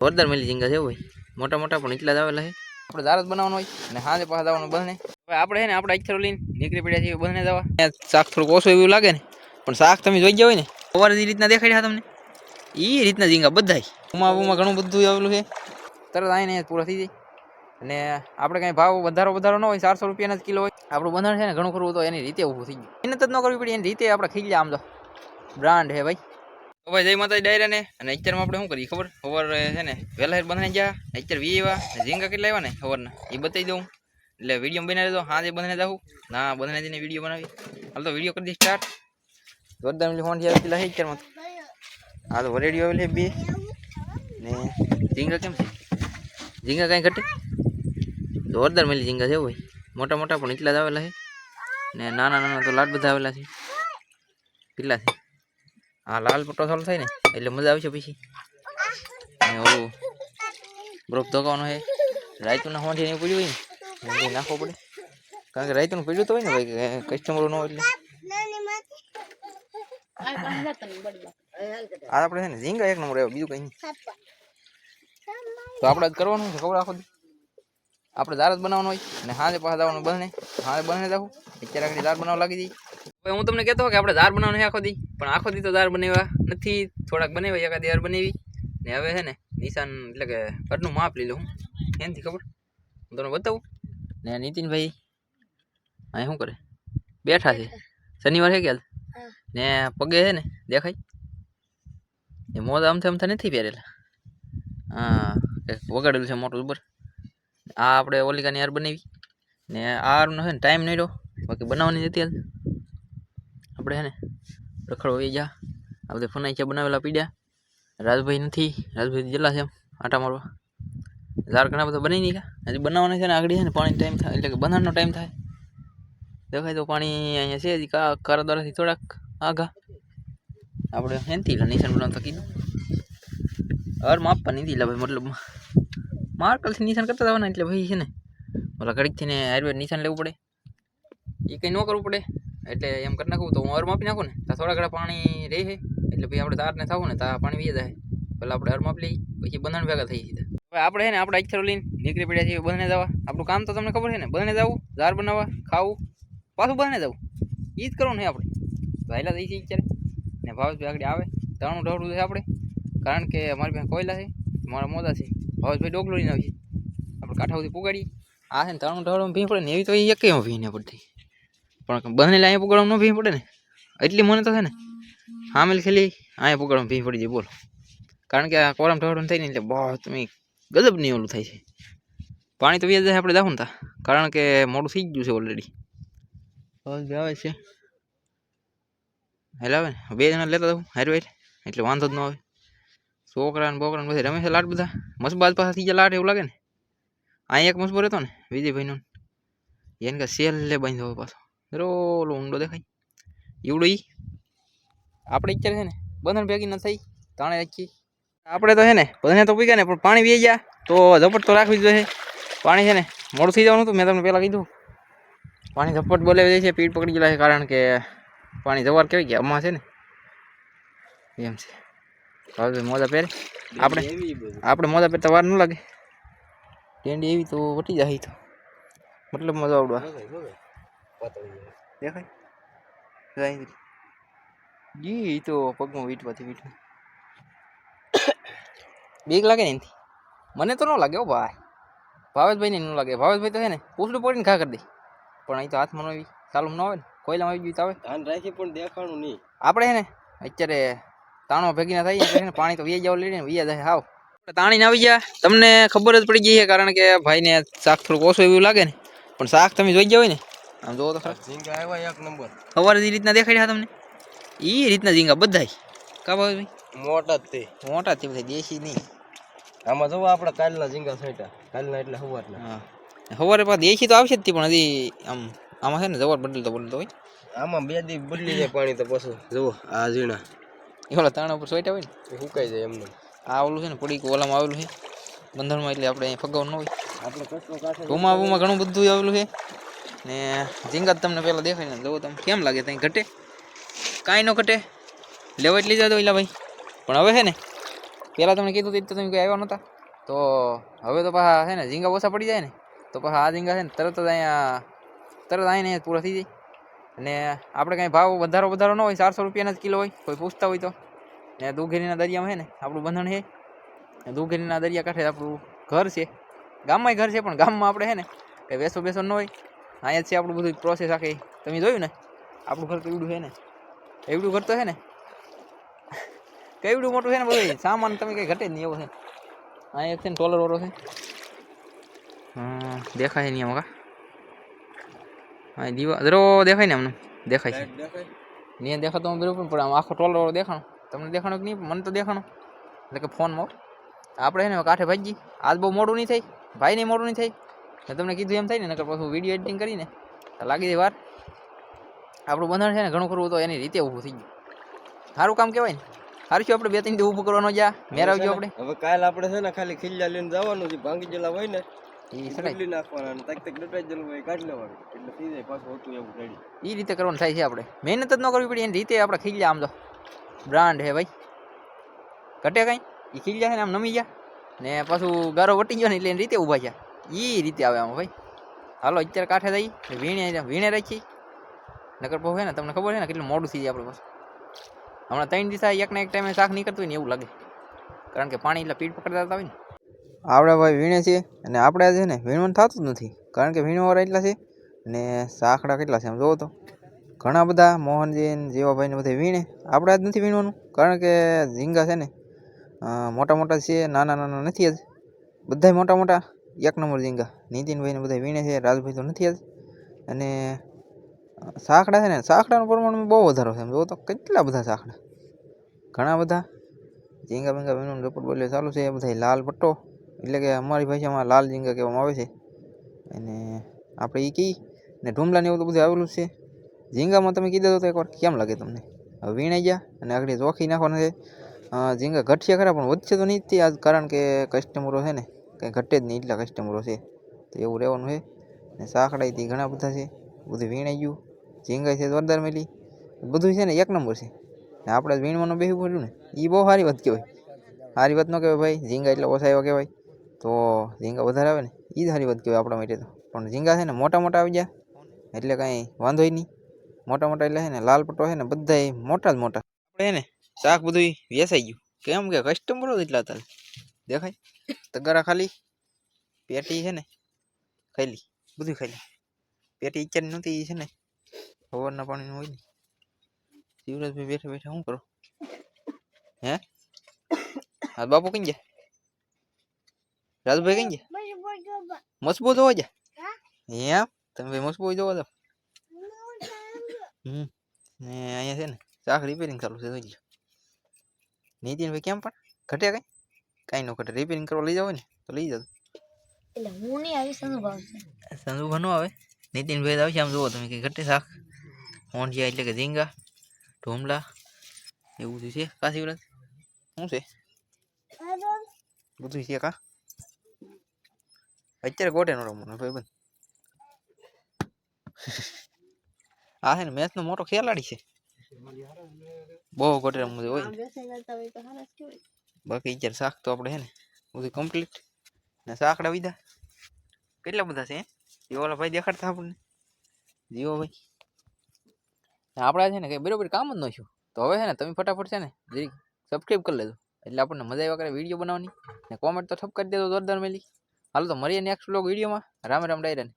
જોરદાર મેલી ઝીંગા છે ભાઈ. મોટા મોટા પણ એટલા જ આવેલા છે. આપણે દારત બનાવવાનું હોય અને હાજે પાછા જવાનું બને. હવે આપણે છે ને આપણે અક્ષરો લઈને નીકળી પડ્યા છીએ બને જવા. શાક થોડુંક ઓછું એવું લાગે ને, પણ શાક તમે જોઈ ગયા હોય ને, સવારે જે રીતના દેખાડ્યા તમને એ રીતના ઝીંગા બધાય. ઉમા ઉમા ઘણું બધું આવેલું છે. તરત આવીને પૂરા થઈ જાય. અને આપણે કાંઈ ભાવ વધારો વધારો ન હોય, ચારસો રૂપિયાના જ કિલો હોય. આપણું બંધારણ છે ને ઘણું ખરું તો એની રીતે ઊભું થઈ ગયું. મહેનત જ ન કરવી પડી, એની રીતે આપણે ખીલી આમ તો. બ્રાન્ડ હે ભાઈ. તો ભાઈ જય માતાજી ડાયરા ને અને અત્યારમાં આપણે શું કરીએ ખબર? ખબર છે ને, વહેલા બંધને ગયા. અત્યારે વી એવા ઝીંગા કેટલા આવ્યા ને ખબરના એ બતાવી દઉં. એટલે વીડિયો બનાવી દો હા જે બંધને જાઉં ના બંધને જઈને વીડિયો બનાવી. હાલ તો વીડિયો કરી દઈ સ્ટાર્ટ જોરદાર મિલી ફોન થયા પેલા અત્યારમાં. હા, તો વરેડીઓ આવેલી બે. ને ઝીંગા કેમ છે? ઝીંગા કાંઈ ઘટે? જોરદાર મેલી ઝીંગા છે ભાઈ. મોટા મોટા પણ એટલા જ આવેલા છે. ને નાના નાના તો લાડ બધા આવેલા છે. કેટલા છે? હા, લાલ પટ્ટો ચાલુ થાય ને, એટલે મજા આવશે પછી. ને ઓલું બરફ ધોકાવાનો છે. રાયતુના હોવાથી નહીં પડ્યું હોય ને નાખવો પડે. કારણ કે રાયતું પડ્યું તો હોય ને ભાઈ કસ્ટમરો ન હોય એટલે. આ આપણે છે ને ઝીંગા એક નંબર આવ્યો, બીજું કંઈ તો આપણે જ કરવાનું છે, ખબર આખો આપણે દાર જ બનાવવાનો હોય અને હાજે પાછા જવાનું બને, હાજે બને જવું અત્યારે આગળ દાળ બનાવવા લાગી જઈ હવે હું તમને કહેતો કે આપણે દાર બનાવવાની આખો દી પણ આખો દી તો દાર બનાવ્યા નથી. થોડાક બનાવી એકાદી દાળ બનાવી. ને હવે છે ને નિશાન એટલે કે ઘરનું માપ લઉં હું. એનાથી ખબર? હું તમને બતાવું. ને નીતિનભાઈ અહીં શું કરે? બેઠા છે. શનિવાર છે ક્યાં ને પગે છે ને દેખાય? એ મોજા અમથે અમથા નથી પહેરેલા. હા વગાડેલું છે મોટું ઉપર. આ આપણે ઓલિકાની યાર બનાવી. ને આરનો છે ને ટાઈમ નહીં રહ્યો બાકી બનાવવાની નથી આજ આપણે હે ને રખડો વહી જા. આ બધા ફનાઈ બનાવેલા પીડ્યા. રાજભાઈ નથી, રાજભાઈ જેલા છે એમ, આટા મારવા. ઝાર ઘણા બધા બની નહીં ગયા. હજી બનાવવાના છે ને આગળ છે ને પાણી ટાઈમ થાય, એટલે કે બંધારણનો ટાઈમ થાય. દેખાય તો પાણી અહીંયા છે, હજી કા કારા દ્વારાથી થોડાક આઘા. આપણે હેનથી નિશાન બનાવતા કીધું. હર માપવા નહીં લા ભાઈ, મતલબ માર્કલથી નિશાન કરતા જવાના એટલે ભાઈ છે ને. ઓલા ઘડીકથી ને આયુર્વેદ નિશાન લેવું પડે. એ કંઈ ન કરવું પડે. એટલે એમ કરી નાખું, તો હું અર માપી નાખું ને? તો થોડા ઘણા પાણી રહે એટલે પછી આપણે તારને થવું ને, તારા પાણી વી જાય પહેલાં આપણે અર માપ લઈ પછી બંધન ભેગા થઈ જઈએ હવે આપણે છે ને, આપણે અક્ષરો લઈને નીકળી પડ્યા છીએ બંને જવા. આપણું કામ તો તમને ખબર છે ને બંને જવું ઝાર બનાવવા, ખાવું, પાછું બંને જવું. એ જ કરવું ને આપણે. વહેલા થઈ છીએ અત્યારે. ને ભાવેશભાઈ આગળ આવે. ત્રણું ઢળવું છે આપણે. કારણ કે અમારી પાસે કોયલા છે, મારા મોદા છે. ભાવેશભાઈ ડોકલો લઈને આવશે આપણે કાંઠા સુધી પુગાડીએ. આ છે ને ત્રણું ઢળવામાં ભીં પડે ને, એવી તો એ એક ભીને પડતી. પણ બંને અહીંયા પુગાડવામાં ન ભી પડે ને? એટલી મને તો છે ને? હામેલ ખેલી અહીંયા પકડવામાં ભી પડી જાય બોલો. કારણ કે આ કોરમ ઢળવાનું થઈ ને એટલે બહુ તમે ગજબ નહીં ઓલું થાય છે. પાણી તો વ્યાજ જાય આપણે દાખું તા કારણ કે મોડું થઈ ગયું છે ઓલરેડી આવે છે. હેલા આવે ને? બે જણા લેતા દઉં હાર વાઈટ. એટલે વાંધો જ ન આવે. છોકરા ને બોકરા ને બધી રમે છે લાટ બધા. મસબાદ પાસે થઈ ગયા લાટ એવું લાગે ને? અહીં એક મસબો રહેતો ને વિજયભાઈનો એને કે સેલ લે બાંધ્યો હોય પાછો રોલો ઊંડો દેખાય. એવડો ઈ. આપણે અત્યારે છે ને, બંધન ભેગી ન થઈ, તાણે રાખી આપણે તો છે ને, બધાને તો પીગા ને, પણ પાણી વી ગયા, તો ઝપટ તો રાખવી જોઈએ. પાણી છે ને, મોડું થઈ જવાનું હતું, મેં તમને પહેલાં કીધું. પાણી ઝપટ બોલાવી જાય છે, પીઠ પકડી ગયેલા છે, કારણ કે પાણી જવાર કેવી ગયા અમા છે ને. એમ છે. હવે મોજા પહેરે. આપણે આપણે મોજા પહેરતા વાર ન લાગે. ટેન્ડી એવી તો વટી જાય તો. મતલબ મજા આવડવા. દેખાય? જાય જી તો પગમાં વીટવાથી વીટવા બીક લાગે ને એનથી? મને તો ન લાગે ઓ ભાઈ. ભાવેશભાઈને ન લાગે. ભાવેશભાઈ તો છે ને પૂછડું પડીને ખા કરી દે. પણ અહીં તો હાથમાં ન આવી ચાલુ ન આવે ને કોયલામાં આવી ગયું તો આવે. ધ્યાન રાખી પણ દેખાણું નહીં. આપણે છે ને અત્યારે તાણો ભેગી ના થાય એટલે છે પાણી તો વ્યાજ જાવ લઈને વીએ જાય હાવ. તાણીને આવી ગયા. તમને ખબર જ પડી ગઈ છે કારણ કે ભાઈને શાક થોડુંક ઓછું એવું લાગે ને. પણ શાક તમે જોઈ ગયા હોય ને આમ જોવો તો ખરા. ઝીંગા આવ્યા એક નંબર. સવારે જે રીતના દેખાડ્યા તમને? એ રીતના ઝીંગા બધાય. કા ભાઈ? મોટા જ તે. મોટા તે બધા દેશી નહીં. આમાં જોવો આપણે કાલના ઝીંગા છેટા કાલના એટલે સવારના હા. સવારે પાછા દેશી તો આવશે જ તે પણ હજી આમ આમાં છે ને જવાર બદલતો બદલતો હોય. આમાં બે દી બદલી જાય પાણી તો પાછું. જુઓ આ ઝીણા. એ ઓલા તાણા ઉપર સોઈટા હોય ને? એ સુકાઈ જાય એમને. આ ઓલું છે ને પડી ઓલામાં આવેલું છે. બંધણમાં એટલે આપણે અહીં ફગાવ ન હોય. આપણે ઘણું બધું આવેલું છે. ને ઝીંગા તમને પહેલાં દેખાય ને જોવો તમે, કેમ લાગે ત્યાં ઘટે? કાંઈ ન ઘટે. લેવા જ લીધા તો એલા ભાઈ. પણ હવે છે ને, પહેલાં તમને કીધું હતું તમે કોઈ આવ્યા નહોતા તો હવે તો પાછા છે ને ઝીંગા ઓછા પડી જાય ને, તો પાછા આ ઝીંગા છે ને તરત જ અહીંયા, તરત આવીને પૂરા થઈ જાય. અને આપણે કાંઈ ભાવ વધારો વધારો ન હોય, ચારસો રૂપિયાના જ કિલો હોય, કોઈ પૂછતા હોય તો. ને દુઘેરીના દરિયામાં છે ને, આપણું બંધણ છે. દુઘેરીના દરિયા કાંઠે આપણું ઘર છે. ગામમાંય ઘર છે, પણ ગામમાં આપણે છે ને, કંઈ બેસો બેસો ન હોય. અહીંયા છે આપણું બધું પ્રોસેસ આખી. તમે જોયું ને? આપણું ઘર કેવડું છે ને? એવડું ઘર તો છે ને? કેવડું મોટું છે ને બધું? સામાન તમે કંઈ ઘટે જ નહીં એવો છે. અહીંયા એક છે ને ટોલર વાળો છે. હમ, દેખાય નહીં આમાં કા? હા દીવા જરો દેખાય ને અમને? દેખાય છે. નહીં દેખાતો હું બરોબર પણ આમ આખો ટોલર વાળો દેખાણો. તમને દેખાણો કે નહીં? મને તો દેખાણો. એટલે કે ફોનમાં આપણે છે ને કાંઠે ભાજી આજ બહુ મોડું નહીં થાય. ભાઈ નહીં મોડું નહીં થાય. મેં તમને કીધું એમ થાય ને નકર પાછું વીડિયો એડિટિંગ કરીને લાગી દે વાર. આપણું બંધારણ છે ને ઘણું ખરું તો એની રીતે ઊભું થઈ ગયું. સારું કામ કહેવાય ને. સારું શું આપણે બે ત્રણ ઊભું કરવાનો જા મેરાવજો આપણે. હવે કાલ આપણે છે ને ખાલી ખીલ્લા લઈને જવાનું છે ભાંગી જેલા હોય ને એ બદલી નાખવાના અને તક તક ડટાઈ જેલું હોય કાઢી લેવાનું. એટલે થઈ જાય પાછું હોતું એવું રેડી એ રીતે કરવાનું થાય છે આપણે. મહેનત જ ન કરવી પડે એની રીતે આપણે ખીલ્યા આમ તો. બ્રાન્ડ હે ભાઈ. ઘટે કાંઈ? એ ખીલ્યા છે ને આમ નમી ગયા. ને પાછું ગારો વટી ગયો ને એટલે એની રીતે ઊભા છે એ રીતે આવે આમાં ભાઈ. હાલો, અત્યારે કાંઠે થઈ વીણે વીણે રાખી નકર છે ને, તમને ખબર છે ને કેટલું મોડું થઈ જાય આપણે પાસે હમણાં ત્રણ દિવસ એક ને એક ટાઈમે શાક નીકળતું હોય ને એવું લાગે. કારણ કે પાણી એટલે પીઠ પકડતા હોય ને. આપણે ભાઈ વીણે છીએ અને આપણે છે ને વીણવાનું થતું જ નથી. કારણ કે વીણવાળા એટલા છે ને સાંકડા કેટલા છે આમ જોવો તો. ઘણા બધા મોહનજીન જીવાભાઈને બધે વીણે. આપણે જ નથી વીણવાનું. કારણ કે ઝીંગા છે ને મોટા મોટા છે નાના નાના નથી જ બધાય મોટા મોટા એક નંબર ઝીંગા. નીતિનભાઈને બધા વીણે છે, રાજભાઈ તો નથી જ અને સાંકડા છે ને સાંકડાનું પ્રમાણ બહુ વધારો છે. જો તો કેટલા બધા સાંકડા ઘણા બધા. ઝીંગા બીંગા વીણવાનું રપટ બોલે ચાલુ છે. એ બધા લાલ પટ્ટો. એટલે કે અમારી ભાષામાં લાલ ઝીંગા કહેવામાં આવે છે. અને, આપણે એ કહી ને ઢુમલા ને એવું તો બધું આવેલું છે. ઝીંગામાં તમે કીધું તો એકવાર કેમ લાગે તમને? હવે વીણાઈ ગયા અને આગળ ચોખી નાખવાના છે. ઝીંગા ઘટશે ખરા, પણ વધશે તો નહીં જ આજ કારણ કે કસ્ટમરો છે ને કંઈ ઘટે જ નહીં એટલા કસ્ટમરો છે. તો એવું રહેવાનું છે. ને સાંકડાઈથી ઘણા બધા છે. બધું વીણાઈ ગયું. ઝીંગાઈ છે, જોરદાર મેલી. બધું છે ને એક નંબર છે. ને આપણે વીણવાનું બેસવું પડ્યું ને. એ બહુ સારી વાત કહેવાય. સારી વાત ન કહેવાય ભાઈ. ઝીંગા એટલે ઓછા એવા કહેવાય. તો ઝીંગા વધારે આવે ને એ જ સારી વાત કહેવાય આપણા માટે તો. પણ ઝીંગા છે ને મોટા મોટા આવી ગયા. એટલે કાંઈ વાંધોય નહીં. મોટા મોટા એટલે છે ને લાલ પટ્ટો છે ને બધા મોટા જ મોટા. આપણે છે ને શાક બધું વેસાઈ ગયું. કેમ કે કસ્ટમરો જ એટલા હતા. દેખાય? તગારા ખાલી પેટી છે ને ખાલી બધું ખાલી પેટી ઈચ્છાની નહોતી ઈ છે ને સવારના પાણીનું હોય ને શિવરાજભાઈ બેઠા બેઠા શું કરો હે હા બાપુ કઈ ગયા રાજભાઈ કઈ ગયા મસબો જોવા જા એમ તમે ભાઈ મસબો જોવા જાવ હમ ને અહીંયા છે ને શાક રિપેરિંગ ચાલુ છે જોઈ લો નીતિનભાઈ કેમ પણ ઘટે કઈ કાંઈ ન કરે રિપેરિંગ કરવા લઈ જાવ ને તો લઈ જાવ એટલે હું નહીં આવી સંદુ ભાવ છે. સંજુ ન આવે. નીતિનભાઈ આવશે આમ જુઓ તમે કે ઘટે શાક. હોંડિયા એટલે કે ઝીંગા ઢોમલા એવું બધું છે. કાશી વ્રત શું છે? બધું છે કા? અત્યારે કોટે નો રમવાનો ભાઈ બંધ. આ છે ને મેચનો મોટો ખેલાડી છે. બહુ ગોટે રમવું હોય ને બાકી અત્યારે શાક તો આપણે છે ને બધું કમ્પ્લીટ ને શાકડા વિધા કેટલા બધા છે એ ઓલા ભાઈ દેખાડતા આપણને. જીવો ભાઈ. ને આપણા છે ને કંઈ બરોબર કામ જ ન થયું. તો હવે છે ને તમે ફટાફટ છે ને જરીક સબસ્ક્રાઈબ કરી લેજો. એટલે આપણને મજા આવ્યા કરે વીડિયો બનાવવાની. ને કોમેન્ટ તો ઠપ કરી દેજો જોરદાર મેલી. હાલો તો મળીએ નેક્સ્ટ બ્લોગ વિડીયોમાં રામ રામ ડાયરા